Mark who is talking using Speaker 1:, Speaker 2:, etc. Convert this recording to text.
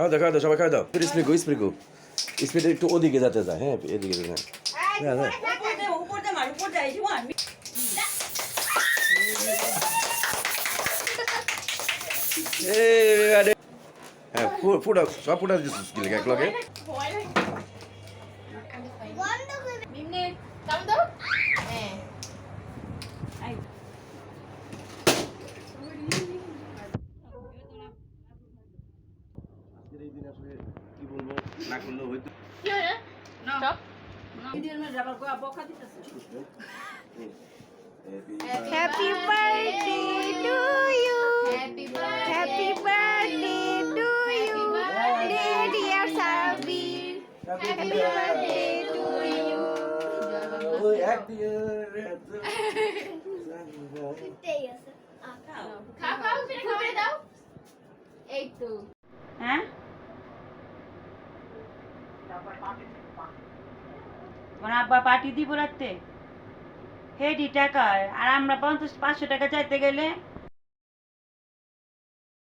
Speaker 1: খাওয়া দাও খাওয়া দাও সবাই খাওয়া দাও। Spray go spray go. একটু ওদিকে যাতে যায় হ্যাঁ এদিকে যায়। হ্যাঁ হ্যাঁ। আরে। হ্যাঁ ফুটা সব ফুটা দিচ্ছিস কি লাগে। এক লগে
Speaker 2: মিমনে কাম দাও হ্যাঁ
Speaker 1: কি বলব না করলেও হয়তো
Speaker 2: কি হলো স্টপ
Speaker 3: ভিডিওর মধ্যে আবার গোয়া বকা দিতেছে
Speaker 4: Happy birthday to you.
Speaker 2: Happy birthday
Speaker 4: Happy birthday to you. Dear Sabir. Happy birthday to you.
Speaker 1: এক দিয়ে
Speaker 2: খাও খাও খাবার দাও এই তো
Speaker 3: হ্যাঁ তোমার আব্বা পার্টি দিব রাখতে হেডি টাকা আর আমরা পঞ্চাশ পাঁচশো টাকা চাইতে গেলে